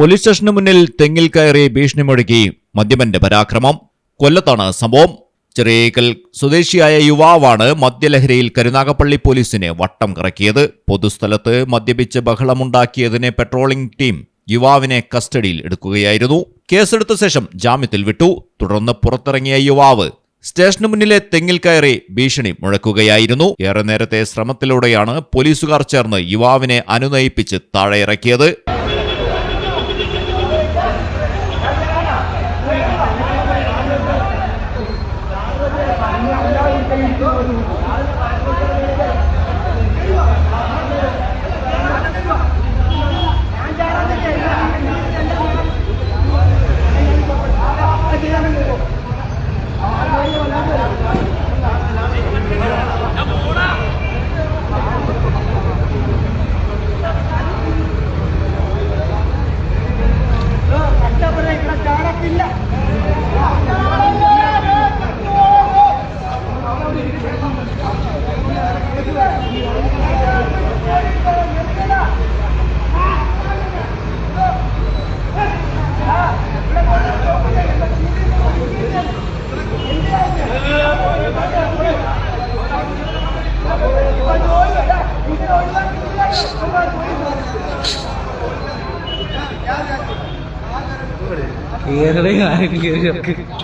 Police സ്റ്റേഷന് മുന്നിൽ തെങ്ങിൽ കയറി ഭീഷണി മുഴക്കി മദ്യപന്റെ പരാക്രമം. കൊല്ലത്താണ് സംഭവം. ചെറിയേക്കൽ സ്വദേശിയായ യുവാവാണ് മദ്യലഹരിയിൽ കരുനാഗപ്പള്ളി പോലീസിനെ വട്ടം കറക്കിയത്. പൊതുസ്ഥലത്ത് മദ്യപിച്ച് ബഹളമുണ്ടാക്കിയതിന് പെട്രോളിംഗ് ടീം യുവാവിനെ കസ്റ്റഡിയിൽ എടുക്കുകയായിരുന്നു. കേസെടുത്ത ശേഷം ജാമ്യത്തിൽ വിട്ടു. തുടർന്ന് പുറത്തിറങ്ങിയ യുവാവ് സ്റ്റേഷന് മുന്നിലെ തെങ്ങിൽ കയറി ഭീഷണി മുഴക്കുകയായിരുന്നു. ഏറെ നേരത്തെ ശ്രമത്തിലൂടെയാണ് പോലീസുകാർ ചേർന്ന് യുവാവിനെ അനുനയിപ്പിച്ച് താഴെ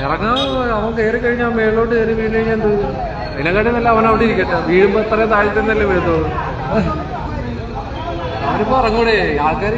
ഇറങ്ങാൻ അവൻ കയറി കഴിഞ്ഞാൽ മേലോട്ട് കയറി വീണ് കഴിഞ്ഞാൽ എന്ത് അതിനെക്കാട്ടി നല്ല അവൻ അവിടെ ഇരിക്കട്ടെ. വീഴുമ്പോ എത്ര താഴത്തെ തന്നെ വീഴത്തുള്ളൂ അവനിപ്പോ ഇറങ്ങൂടെ? ആൾക്കാർ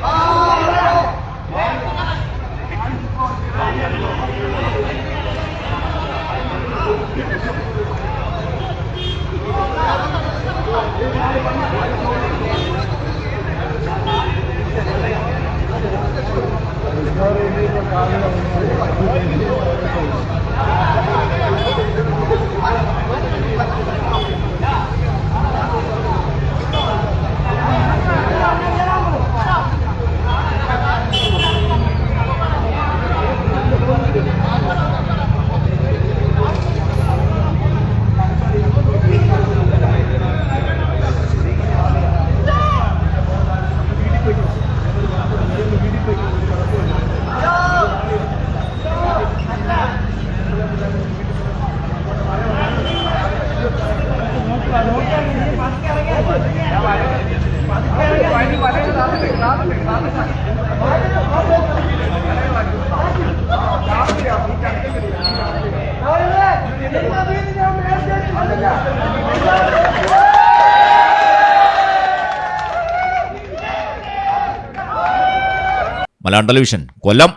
啊！Thank you. Malayalam television Kollam.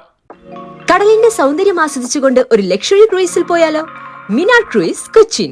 കടലിന്റെ സൗന്ദര്യം ആസ്വദിച്ചുകൊണ്ട് ഒരു ലക്ഷറി ക്രൂയിസിൽ പോയാലോ? മിനാ ക്രൂയിസ് കൊച്ചിൻ.